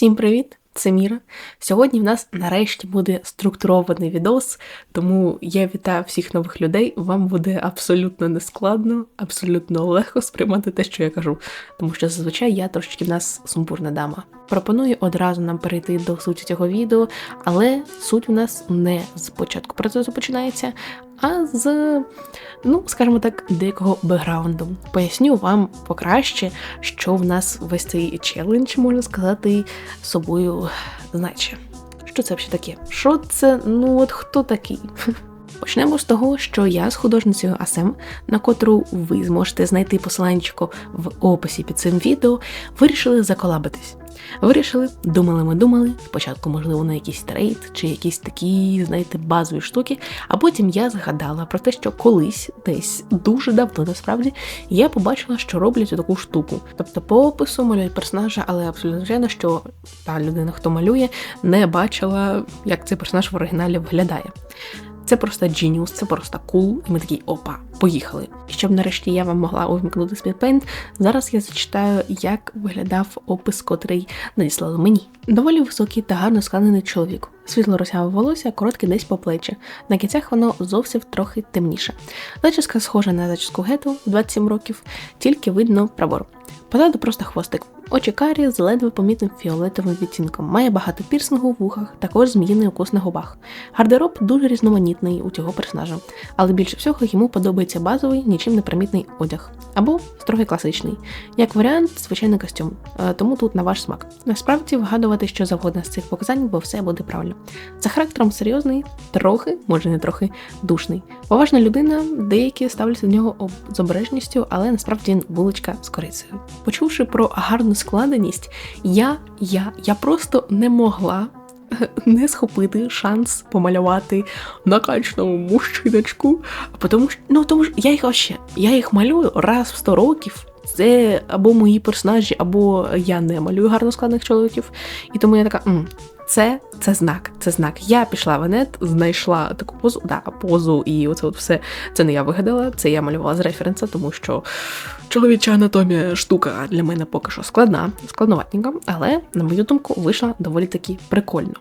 Всім привіт! Це Міра. Сьогодні в нас нарешті буде структурований відос, тому я вітаю всіх нових людей. Вам буде абсолютно нескладно, абсолютно легко сприймати те, що я кажу, тому що зазвичай я трошечки в нас сумбурна дама. Пропоную одразу нам перейти до суті цього відео, але суть у нас не з початку процесу починається, а з, ну, скажімо так, деякого бекграунду. Поясню вам покраще, що в нас весь цей челендж, можна сказати, собою значить. Що це взагалі таке? Що це? Ну от хто такий? Почнемо з того, що я з художницею Асем, на котру ви зможете знайти посиланчико в описі під цим відео, вирішили заколабитись. Вирішили, думали, ми думали. Спочатку, можливо, на якийсь трейд чи якісь такі, знаєте, базові штуки. А потім я згадала про те, що колись, десь дуже давно насправді, я побачила, що роблять таку штуку. Тобто, по опису малюють персонажа, але абсолютно звичайно, що та людина, хто малює, не бачила, як цей персонаж в оригіналі виглядає. Це просто джініус, це просто кул, і ми такі опа, поїхали. І щоб нарешті я вам могла увімкнути Speedpaint, зараз я зачитаю, як виглядав опис, котрий надіслали мені. Доволі високий та гарно складений чоловік. Світло росяве волосся, коротке десь по плечі. На кінцях воно зовсім трохи темніше. Зачіска схожа на зачіску гету 27 років, тільки видно прабор. Позаду просто хвостик. Очі карі з ледве помітним фіолетовим відтінком. Має багато пірсингу в вухах, також зміїний укус на губах. Гардероб дуже різноманітний у цього персонажа, але більше всього йому подобається базовий, нічим не примітний одяг або строгий класичний. Як варіант, звичайний костюм, е, тому тут на ваш смак. Насправді вгадувати що завгодно з цих показань, бо все буде правильно. За характером серйозний, трохи, може не трохи, душний. Поважна людина, деякі ставляться до нього з обережністю, але насправді вуличка з корицею. Почувши про гарну складеність, я, я, я просто не могла. Не схопити шанс помалювати накачану мужчиночку, тому що ну тому що я їх вообще, я їх малюю раз в 100 років. Це або мої персонажі, або я не малюю гарно складних чоловіків. І тому я така, М, це це знак, це знак. Я пішла в нет, знайшла таку позу, да, позу, і оце от все це не я вигадала, це я малювала з референса, тому що чоловіча анатомія штука для мене поки що складна, складноватненька, але, на мою думку, вийшла доволі таки прикольно.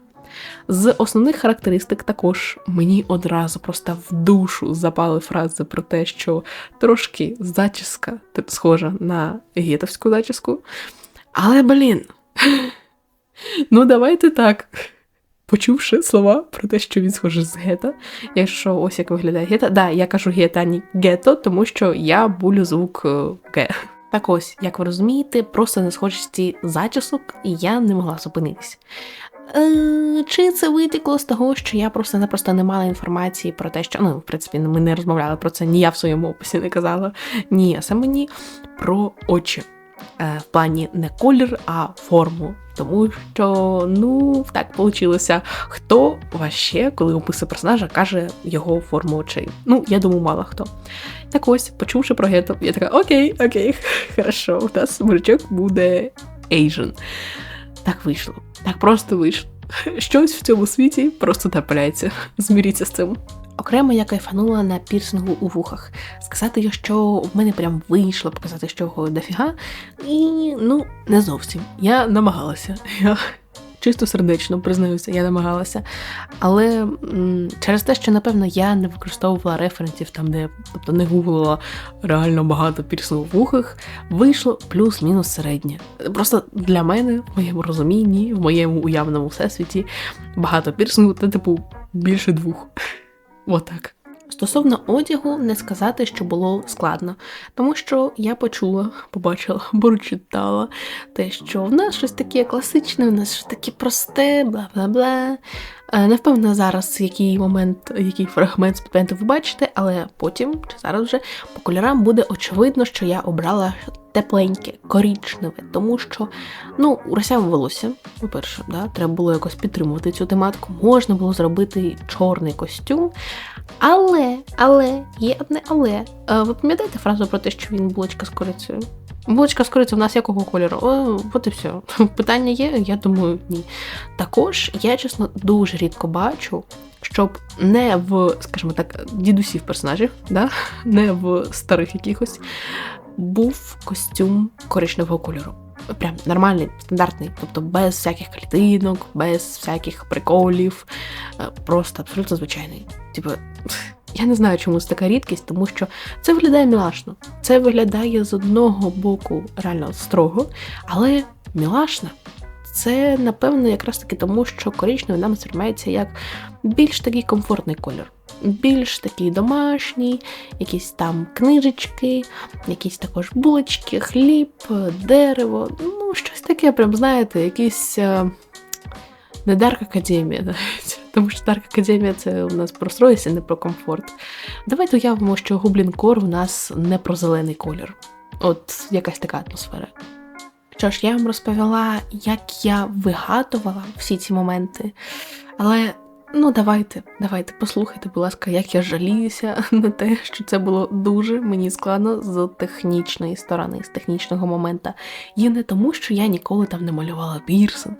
З основних характеристик також мені одразу просто в душу запали фрази про те, що трошки зачіска схожа на гетовську зачіску. Але, блін, ну давайте так. Почувши слова про те, що він схожий з гета, якщо ось як виглядає гета, да, я кажу гета, а не гето, тому що я булю звук е, ге. Так ось, як ви розумієте, просто не схожості зачісок, і я не могла зупинитись. Е, Чи це витекло з того, що я просто-напросто не мала інформації про те, що ну, в принципі, ми не розмовляли про це, ні я в своєму описі не казала, ні, а саме ні про очі. Е, в плані не колір, а форму. Тому що, ну, так вийшло. Хто ваще, коли описує персонажа, каже його форму очей. Ну, я думаю, мало хто. Так ось, почувши про гетто, я така, окей, окей, хорошо, у нас мужичок буде Asian. Так вийшло. Так просто вийшло. Щось в цьому світі просто трапляється. Зміріться з цим. Окремо я кайфанула на пірсингу у вухах. Сказати, що в мене прям вийшло показати, що його дофіга. І ну, не зовсім. Я намагалася. Я чисто сердечно признаюся, я намагалася. Але м через те, що, напевно, я не використовувала референсів там, де тобто не гуглила реально багато пірсингу в вухах, вийшло плюс-мінус середнє. Просто для мене, в моєму розумінні, в моєму уявному всесвіті, багато пірсингу це типу більше двох. Отак. Стосовно одягу, не сказати, що було складно, тому що я почула, побачила, прочитала те, що в нас щось таке класичне, у нас щось таке просте, бла бла бла. Е, не впевнена зараз, який момент, який фрагмент з підпенту ви бачите, але потім, чи зараз вже по кольорам буде очевидно, що я обрала тепленьке, корічневе, тому що, ну, росяве волосся, по-перше, да, треба було якось підтримувати цю тематику, можна було зробити чорний костюм. Але, але, є одне але. Е, ви пам'ятаєте фразу про те, що він булочка з корицею? Булочка з корицею в нас якого кольору? О, От і все. Питання є, я думаю, ні. Також я, чесно, дуже рідко бачу, щоб не в, скажімо так, дідусів персонажів, да? не в старих якихось, був костюм коричневого кольору. Прям нормальний, стандартний, тобто без всяких клітинок, без всяких приколів, е, просто абсолютно звичайний. Типу, я не знаю, чому це така рідкість, тому що це виглядає мілашно. Це виглядає з одного боку реально строго, але мілашно. Це, напевно, якраз таки тому, що коричневий нам сприймається як більш такий комфортний колір. Більш такий домашній, якісь там книжечки, якісь також булочки, хліб, дерево. Ну, щось таке, прям, знаєте, якийсь е, не Дарк Академія, навіть. Тому що Дарк Академія це у нас про стройність, не про комфорт. Давайте уявимо, що Гублін Кор у нас не про зелений колір. От якась така атмосфера. Що ж, я вам розповіла, як я вигадувала всі ці моменти, але Ну, давайте, давайте, послухайте, будь ласка, як я жаліюся на те, що це було дуже мені складно з технічної сторони, з технічного моменту. І не тому, що я ніколи там не малювала пірсинг,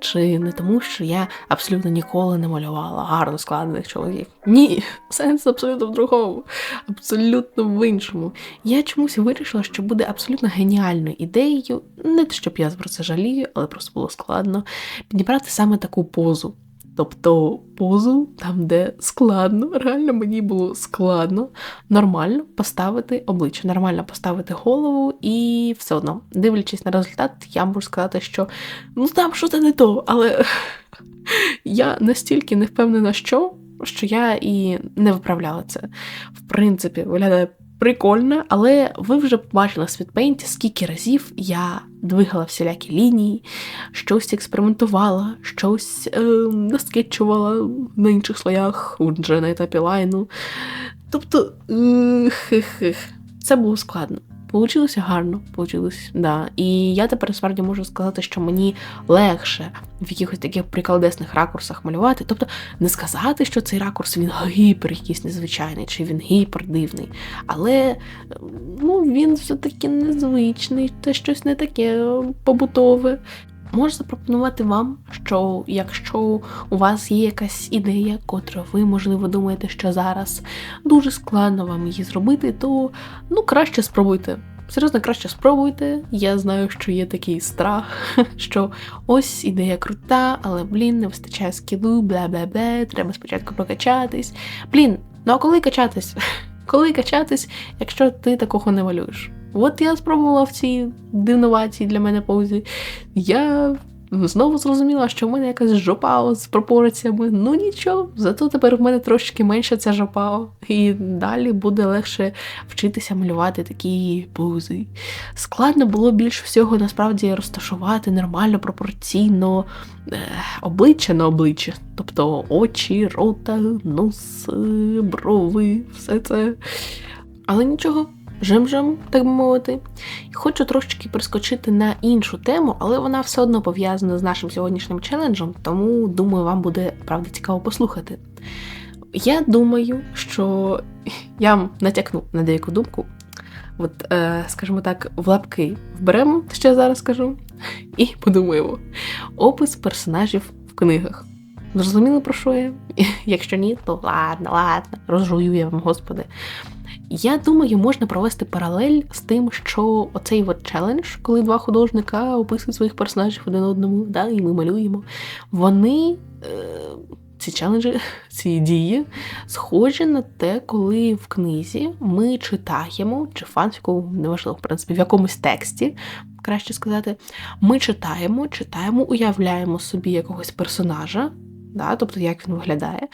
чи не тому, що я абсолютно ніколи не малювала гарно складених чоловіків. Ні, сенс абсолютно в другому, абсолютно в іншому. Я чомусь вирішила, що буде абсолютно геніальною ідеєю, не те, щоб я про це жалію, але просто було складно підібрати саме таку позу. Тобто позу, там, де складно, реально мені було складно нормально поставити обличчя, нормально поставити голову, і все одно, дивлячись на результат, я можу сказати, що ну там що це не то, але я настільки не впевнена, що, що я і не виправляла це. В принципі, виглядає прикольно, але ви вже побачили в світпейнті, скільки разів я двигала всілякі лінії, щось експериментувала, щось е, наскетчувала на інших слоях, уже на етапі лайну. Тобто, е, це було складно. Получилося гарно, получилось, да. І я тепер справді можу сказати, що мені легше в якихось таких прикладесних ракурсах малювати. Тобто не сказати, що цей ракурс він гіпер якийсь незвичайний, чи він гіпер дивний. Але ну, він все-таки незвичний, це щось не таке побутове. Можу запропонувати вам, що якщо у вас є якась ідея, котру ви, можливо, думаєте, що зараз дуже складно вам її зробити, то ну краще спробуйте. Серйозно, краще спробуйте. Я знаю, що є такий страх, що ось ідея крута, але блін, не вистачає скілу, бла-бла-бла, треба спочатку прокачатись. Блін, ну а коли качатись? Коли качатись, якщо ти такого не малюєш? От я спробувала в цій дивноватій для мене позі. Я знову зрозуміла, що в мене якась жопао з пропорціями. Ну нічого, зато тепер в мене трошки менше ця жопао. І далі буде легше вчитися малювати такі пози. Складно було більше всього насправді розташувати нормально, пропорційно е, обличчя на обличчя. Тобто очі, рота, нос, брови, все це. Але нічого жим-жим, так би мовити. І хочу трошечки прискочити на іншу тему, але вона все одно пов'язана з нашим сьогоднішнім челенджем, тому думаю, вам буде правда цікаво послухати. Я думаю, що я вам натякну на деяку думку. От, е, скажімо так, в лапки вберемо, що я зараз скажу, і подумаємо. Опис персонажів в книгах. Зрозуміли, про що я? Якщо ні, то ладно, ладно, розжую я вам, господи. Я думаю, можна провести паралель з тим, що оцей от челендж, коли два художника описують своїх персонажів один одному, да, і ми малюємо, вони. Е ці челенджі, ці дії схожі на те, коли в книзі ми читаємо, чи фанфіку, неважливо, в принципі, в якомусь тексті, краще сказати, ми читаємо, читаємо, уявляємо собі якогось персонажа, да, тобто як він виглядає.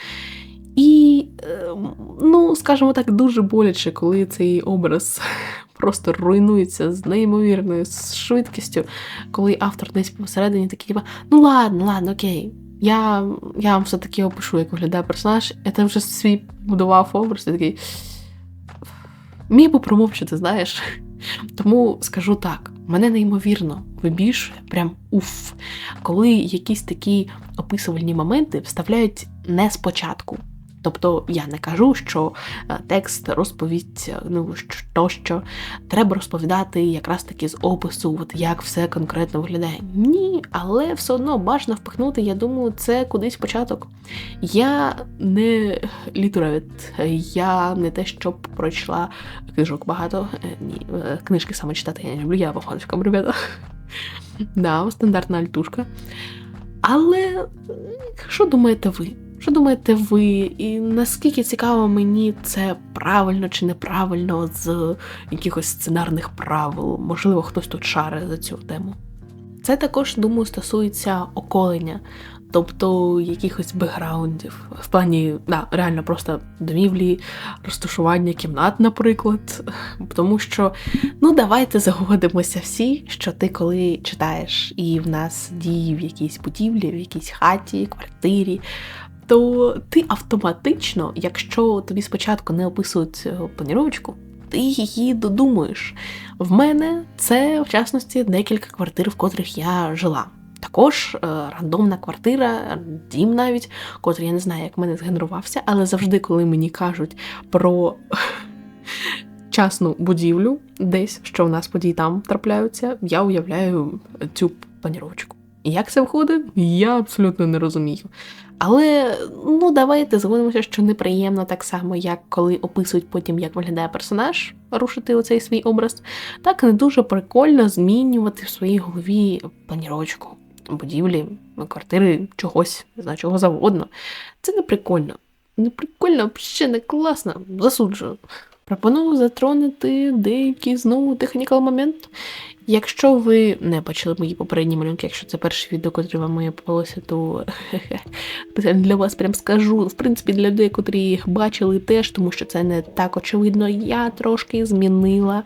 І, ем, ну, скажімо так, дуже боляче, коли цей образ просто руйнується з неймовірною швидкістю, коли автор десь посередині такий, типа, ну ладно, ладно, окей. Я я вам все-таки опишу, як виглядає персонаж. Я там вже свій будував образ, і такий. Міг би промовчати, знаєш. Тому скажу так: мене неймовірно вибільшує, прям уф, коли якісь такі описувальні моменти вставляють не спочатку. Тобто я не кажу, що е, текст розповідь, е, ну що, що треба розповідати якраз таки з опису, от як все конкретно виглядає. Ні, але все одно бажано впихнути, я думаю, це кудись початок. Я не літеровід, я не те, щоб пройшла книжок багато. Е, ні, книжки саме читати я не люблю, я по ребята. Да, стандартна альтушка. Але що думаєте ви? Що думаєте ви? І наскільки цікаво мені це правильно чи неправильно з якихось сценарних правил? Можливо, хтось тут шаре за цю тему. Це також, думаю, стосується околення, тобто якихось бекграундів. В плані, да, реально просто домівлі, розташування кімнат, наприклад. Тому що, ну, давайте загодимося всі, що ти коли читаєш, і в нас дії в якійсь будівлі, в якійсь хаті, квартирі. То ти автоматично, якщо тобі спочатку не описують планіровочку, ти її додумуєш. В мене це, в частності, декілька квартир, в котрих я жила. Також е, рандомна квартира, дім навіть, котрий я не знаю, як в мене згенерувався, але завжди, коли мені кажуть про частну будівлю, десь що в нас події там трапляються, я уявляю цю планіровочку. Як це входить, я абсолютно не розумію. Але ну давайте згодимося, що неприємно так само, як коли описують потім, як виглядає персонаж, рушити оцей свій образ, так не дуже прикольно змінювати в своїй голові планіровочку, будівлі, квартири, чогось, не знаю, чого завгодно. Це не прикольно. Не прикольно, взагалі не класно, засуджую. Пропоную затронути деякий знову технікал момент. Якщо ви не бачили мої попередні малюнки, якщо це перше відео, котре вам моє попалося, то для вас прям скажу. В принципі, для людей, котрі їх бачили теж, тому що це не так очевидно, я трошки змінила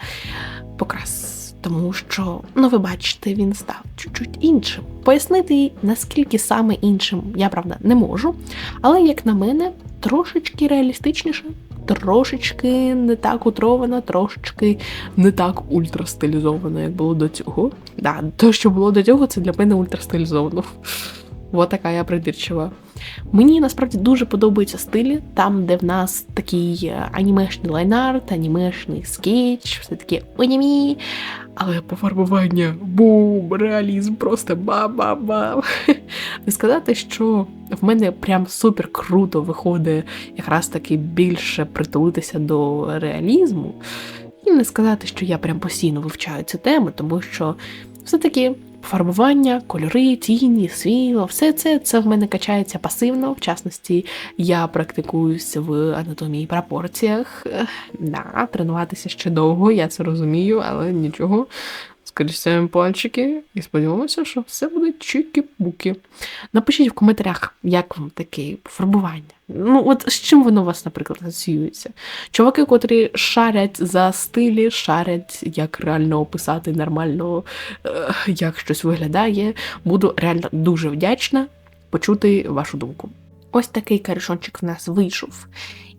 покрас. Тому що, ну ви бачите, він став чуть-чуть іншим. Пояснити, наскільки саме іншим, я правда не можу. Але, як на мене, трошечки реалістичніше трошечки не так утрована, трошечки не так ультрастилізована, як було до цього. Да, те, що було до цього, це для мене ультрастилізовано. Така я придирчива. Мені насправді дуже подобаються стилі, там, де в нас такий е, анімешний лайнарт, анімешний скетч, все таке онімі. Але пофарбування бум, реалізм, просто ба-ба-ба. Не сказати, що в мене прям супер круто виходить якраз таки більше притулитися до реалізму. І не сказати, що я прям постійно вивчаю цю тему, тому що все-таки фарбування, кольори, тіні, світло, все це це в мене качається пасивно. В частності, я практикуюсь в анатомії пропорціях. Да, Тренуватися ще довго, я це розумію, але нічого. Скоріше пальчики і сподіваємося, що все буде чики-буки. Напишіть в коментарях, як вам таке фарбування. Ну, от з чим воно у вас, наприклад, асоціюється? Чуваки, котрі шарять за стилі, шарять, як реально описати нормально, е, як щось виглядає. Буду реально дуже вдячна почути вашу думку. Ось такий карішончик в нас вийшов.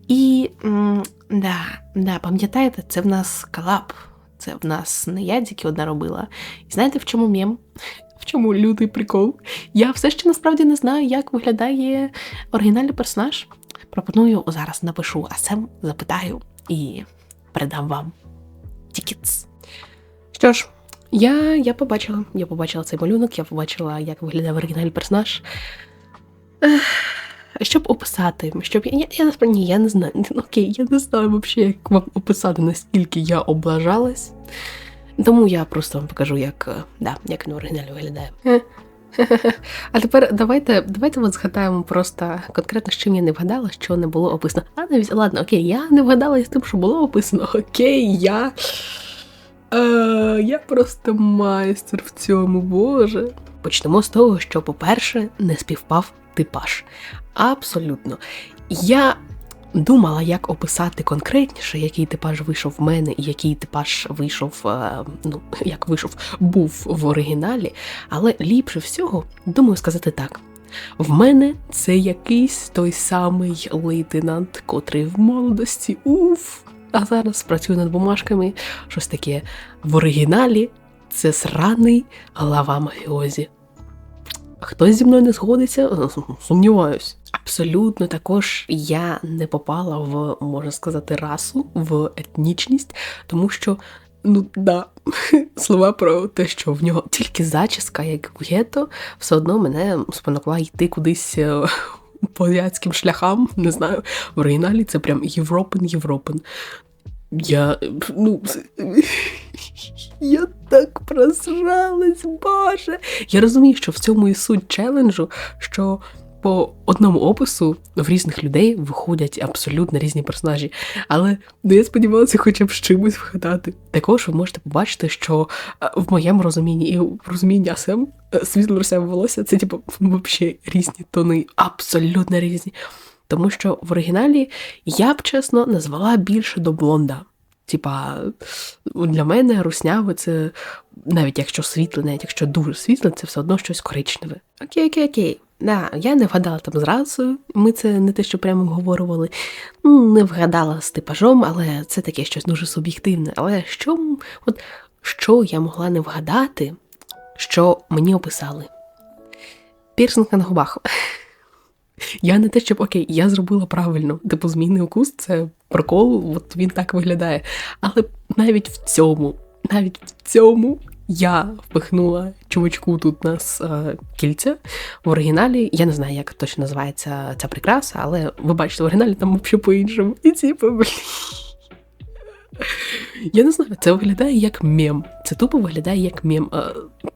І м да, да, пам'ятаєте, це в нас колаб. Це в нас не я тільки одна робила. І знаєте, в чому мєм? В чому лютий прикол? Я все ще насправді не знаю, як виглядає оригінальний персонаж. Пропоную зараз напишу, а сам запитаю і передам вам тікетс. Що ж, я я побачила. Я побачила цей малюнок, я побачила, як виглядає оригінальний персонаж. Щоб описати, щоб я я, я ні, я не знаю. Окей, я не знаю взагалі, як вам описати, наскільки я облажалась. Тому я просто вам покажу, як е, да, як на оригіналі виглядає. А тепер давайте давайте от згадаємо просто конкретно, з чим я не вгадала, що не було описано. А навіть ладно, окей, я не вгадала з тим, що було описано. Окей, я. Е, Я просто майстер в цьому, боже. Почнемо з того, що, по-перше, не співпав типаж. Абсолютно. Я думала, як описати конкретніше, який типаж вийшов в мене, і який типаж вийшов, е, ну, як вийшов, був в оригіналі, але ліпше всього, думаю сказати так. В мене це якийсь той самий лейтенант, котрий в молодості уф, а зараз працює над бумажками, щось таке в оригіналі це сраний глава мафіозі. Хтось зі мною не згодиться, сумніваюсь. Абсолютно також я не попала в, можна сказати, расу, в етнічність, тому що, ну да, слова про те, що в нього тільки зачіска, як в гетто, все одно мене спонукла йти кудись е, по азіатським шляхам. Не знаю, в оригіналі це прям Європен, Європен. Я. ну... Я так просралась, боже. Я розумію, що в цьому і суть челенджу, що по одному опису в різних людей виходять абсолютно різні персонажі. Але ну, я сподівалася, хоча б з чимось вгадати. Також ви можете побачити, що е, в моєму розумінні і в розумінні Асем е, світло русяве волосся це, типу, взагалі різні тони, абсолютно різні. Тому що в оригіналі я б чесно назвала більше до блонда. Типа, для мене русняве це навіть якщо світле, навіть якщо дуже світле, це все одно щось коричневе. Окей, окей, окей. Да, я не вгадала там зразу, ми це не те, що прямо обговорювали. Не вгадала з типажом, але це таке щось дуже суб'єктивне. Але що от, що я могла не вгадати, що мені описали? Пірсинг на губах. Я не те, щоб окей, я зробила правильно. Типу, змінний укус це прикол, от він так виглядає. Але навіть в цьому, навіть в цьому я впихнула чувачку тут нас е, кільця в оригіналі. Я не знаю, як точно називається ця прикраса, але ви бачите, в оригіналі там взагалі по-іншому. І типу, блін. Я не знаю, це виглядає як мем. Це тупо виглядає як мем.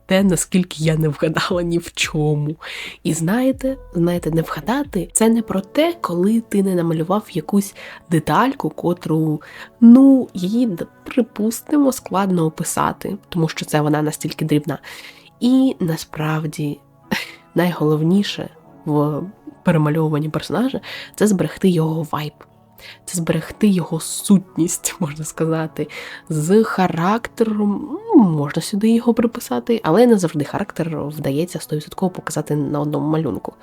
Те, наскільки я не вгадала ні в чому. І знаєте, знаєте, не вгадати це не про те, коли ти не намалював якусь детальку, котру, ну, її, припустимо, складно описати, тому що це вона настільки дрібна. І насправді найголовніше в перемальовуванні персонажа це зберегти його вайб це зберегти його сутність, можна сказати, з характером. Ну, можна сюди його приписати, але не завжди характер вдається 100% показати на одному малюнку.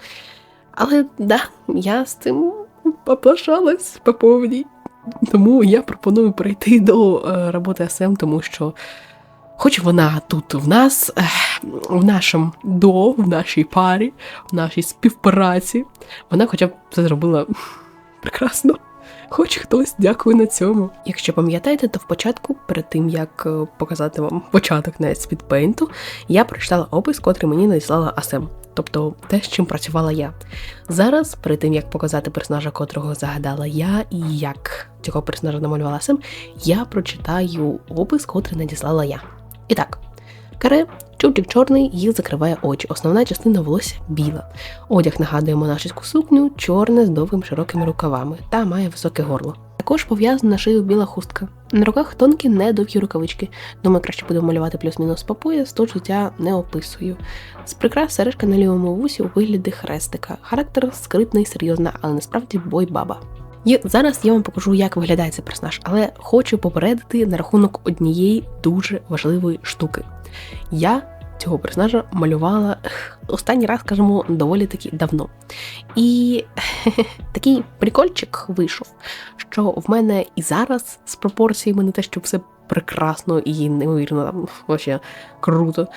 Але да, я з цим поплашалась по повній. Тому я пропоную перейти до е, роботи СМ, тому що, хоч вона тут в нас, е, в нашому до, в нашій парі, в нашій співпраці, вона хоча б це зробила прекрасно. Хоч хтось дякує на цьому. Якщо пам'ятаєте, то в початку, перед тим як е, показати вам початок навіть спідпейнту, я прочитала опис, котрий мені надіслала Асем. Тобто те, з чим працювала я. Зараз, перед тим як показати персонажа, котрого загадала я, і як цього персонажа намалювала Асем, я прочитаю опис, котрий надіслала я. І так, каре Чубчик чорний їх закриває очі. Основна частина волосся біла. Одяг нагадує монашеську сукню, чорне з довгими широкими рукавами та має високе горло. Також пов'язана на шию біла хустка. На руках тонкі недовгі рукавички. Думаю, краще буду малювати плюс-мінус по пояс, то життя не описую. З прикрас сережка на лівому вусі у вигляді хрестика. Характер скритна і серйозна, але насправді бой баба. І зараз я вам покажу, як виглядає цей персонаж, але хочу попередити на рахунок однієї дуже важливої штуки. Я цього персонажа малювала останній раз, скажімо, доволі таки давно. І такий прикольчик вийшов, що в мене і зараз з пропорціями не те, що все прекрасно і неймовірно там вообще круто.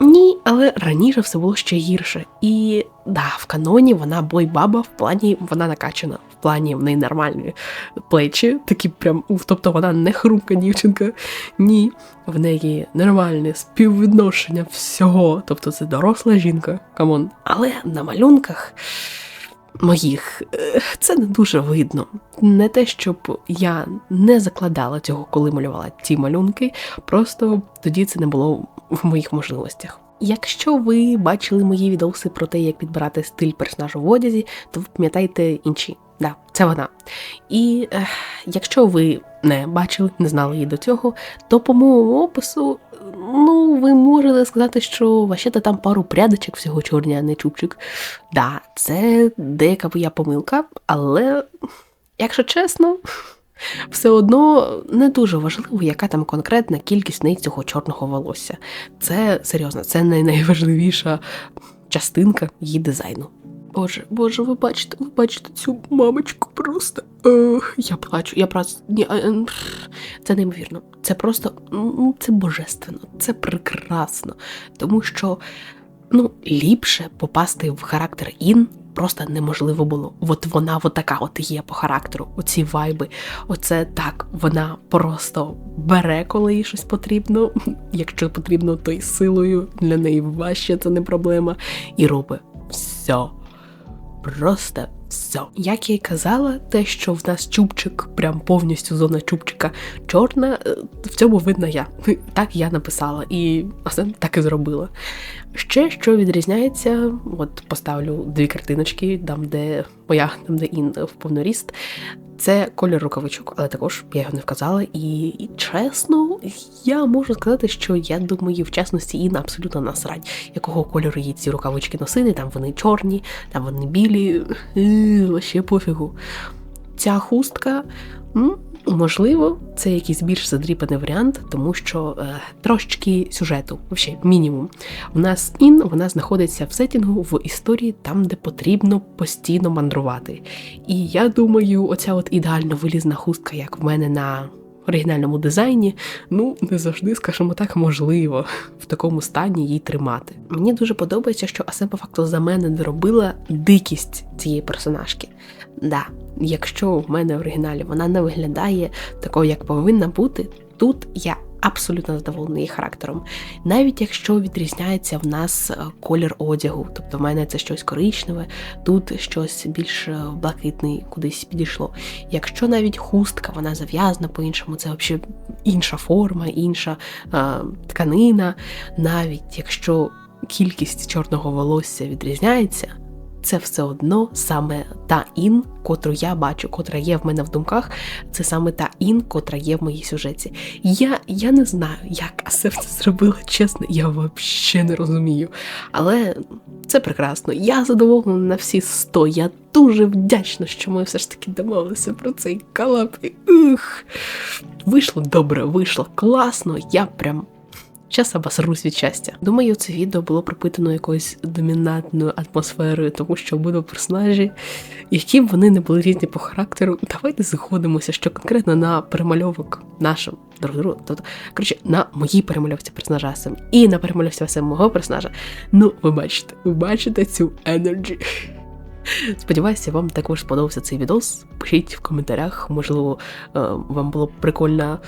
Ні, але раніше все було ще гірше. І да, в каноні вона бойбаба, в плані вона накачана, плані в неї нормальні плечі, такі прям, тобто вона не хрумка дівчинка. Ні, в неї нормальне співвідношення всього. Тобто це доросла жінка, камон. Але на малюнках. Моїх е, це не дуже видно. Не те, щоб я не закладала цього, коли малювала ці малюнки, просто тоді це не було в моїх можливостях. Якщо ви бачили мої відоси про те, як підбирати стиль персонажу в одязі, то ви пам'ятаєте інші. Да, це вона. І е, якщо ви не бачили, не знали її до цього, то по моєму опису, ну, ви можете сказати, що ващета там пару прядочок всього чорні, а не чубчик. Да, це деяка моя помилка, але, якщо чесно все одно не дуже важливо, яка там конкретна кількість неї цього чорного волосся. Це серйозно, це не найважливіша частинка її дизайну. Боже, боже, ви бачите, ви бачите цю мамочку просто. Е, я плачу, я просто. Ні, е, Це неймовірно. Це просто ну, це божественно, це прекрасно. Тому що ну, ліпше попасти в характер Ін просто неможливо було. От вона от така от є по характеру, оці вайби. Оце так, вона просто бере, коли їй щось потрібно. Якщо потрібно, то й силою для неї важче це не проблема. І робить все. Просто все. Як я й казала, те, що в нас чубчик, прям повністю зона чубчика чорна, е, в цьому видна я. Так я написала, і Асен так і зробила. Ще що відрізняється, от поставлю дві картиночки, там, де моя, там, де ін в повноріст. Це колір рукавичок, але також я його не вказала. І, і чесно, я можу сказати, що я думаю, в чесності Інна абсолютно насрать, якого кольору їй ці рукавички носити. Там вони чорні, там вони білі, ще пофігу. Ця хустка. Можливо, це якийсь більш задріпаний варіант, тому що е, трошечки сюжету, взагалі, мінімум. У нас ін вона знаходиться в сетінгу в історії там, де потрібно постійно мандрувати. І я думаю, оця от ідеально вилізна хустка, як в мене на оригінальному дизайні, ну не завжди, скажімо так, можливо в такому стані її тримати. Мені дуже подобається, що Асем по факту за мене доробила дикість цієї персонажки. Да, якщо в мене в оригіналі вона не виглядає такою, як повинна бути, тут я абсолютно задоволена її характером. Навіть якщо відрізняється в нас е, колір одягу, тобто в мене це щось коричневе, тут щось більш е, блакитний кудись підійшло. Якщо навіть хустка, вона зав'язана по-іншому, це взагалі інша форма, інша е, тканина, навіть якщо кількість чорного волосся відрізняється це все одно саме та ін, котру я бачу, котра є в мене в думках, це саме та ін, котра є в моїй сюжеті. Я я не знаю, як Асеф це зробила, чесно, я взагалі не розумію. Але це прекрасно. Я задоволена на всі сто. Я дуже вдячна, що ми все ж таки домовилися про цей колаб. Ух, Вийшло добре, вийшло класно. Я прям Щас обосрусь від щастя. Думаю, це відео було пропитано якоюсь домінантною атмосферою, тому що обидва персонажі, які б вони не були різні по характеру, давайте заходимося, що конкретно на перемальовок нашим друг другу, тобто, коротше, на моїй перемальовці персонажа Сем і на перемальовці Сем мого персонажа. Ну, ви бачите, ви бачите цю енерджі. Сподіваюся, вам також сподобався цей відос. Пишіть в коментарях, можливо, е, вам було прикольно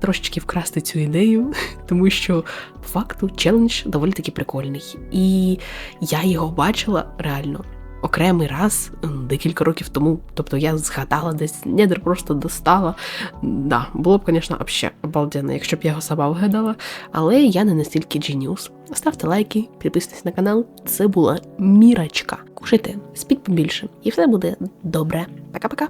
трошечки вкрасти цю ідею, тому що по факту челендж доволі таки прикольний. І я його бачила реально окремий раз декілька років тому. Тобто я згадала десь, недр просто достала. Да, було б, звісно, взагалі обалденно, якщо б я його сама вигадала, але я не настільки genius. Ставте лайки, підписуйтесь на канал. Це була мірочка. Кушайте, спіть побільше, і все буде добре. Пока-пока.